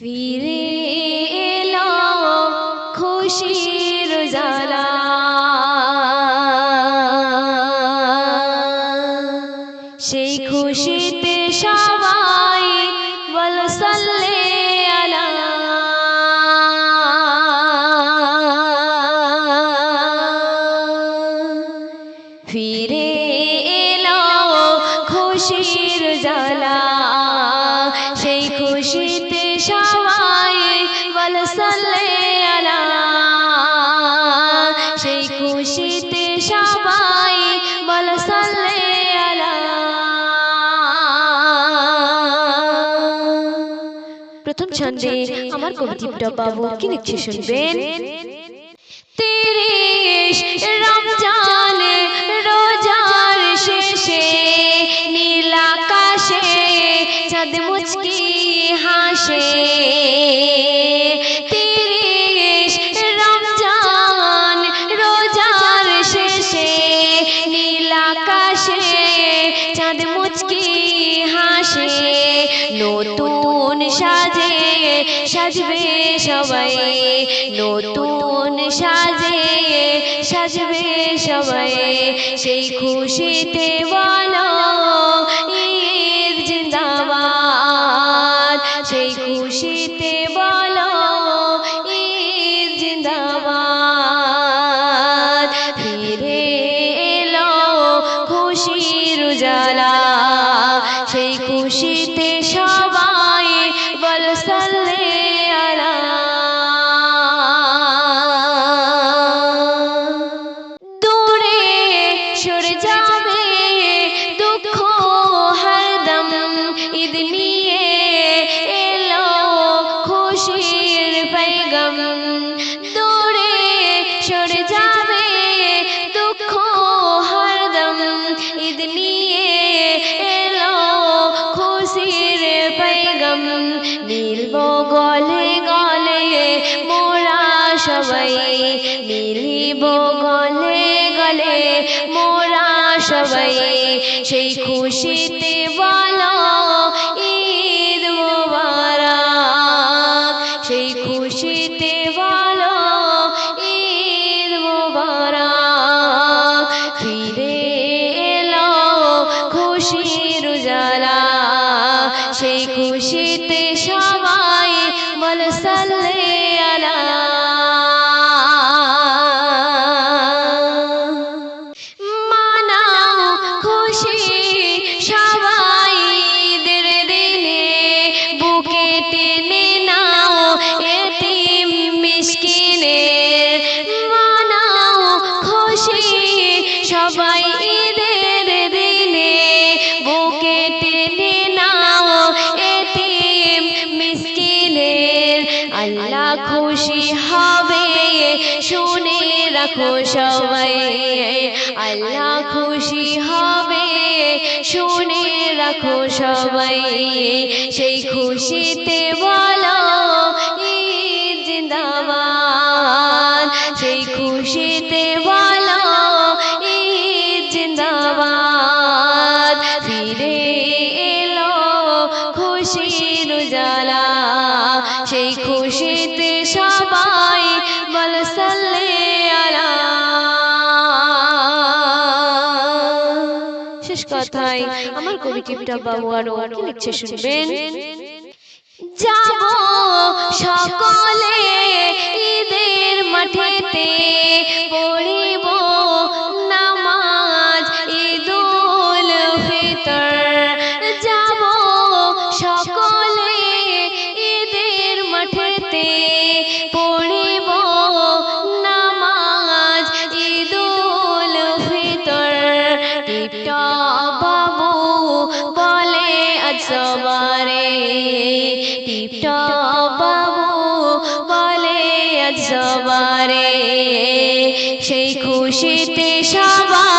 ফিরে এলো খুশির জালা সেই খুশিতে সবাই বল, সাল্লে আলা। ফিরে এলো খুশির জালা সেই খুশিতে সবাই ছন্দে আমার কবিতা পাবো? কি লিখছে শুনবেন? তিরিশ রমজান রোজার শেষে নীল আকাশে চাঁদ মুচকি হাসে। তিরিশ রমজান রোজার শেষে নীল আকাশে চাঁদ মুচকি হাসে। নতুন সাজে সাজবে সবাই নতুন সাজে সাজবে সবাই। সেই খুশিতে বলো ঈদ জিন্দাবাদ। সেই খুশিতে সবাই মিলিব গলে গলে, মোরা সবাই সেই খুশিতে বলো, ঈদ মোবারক। সেই খুশিতে বলো, ঈদ মোবারক। ফিরে এলো খুশির উজালা, সেই খুশিতে সবাই সবাই ঈদের দিনে বুকে টেনে নাও এতিম মিসকিনের। আল্লাহ খুশি হবে, শুনে রাখো সবাই। আল্লাহ খুশি হবে, শুনে রাখো সবাই। সেই খুশিতে বলো সবাই, বল সাল্লে শেষ কথায় আমার বাবু আর কি লিখছে শুনবেন? যাব সকলে ঈদের মাঠেতে পড়িব সবারে বাবু বলে সবারে সেই খুশিতে সবাই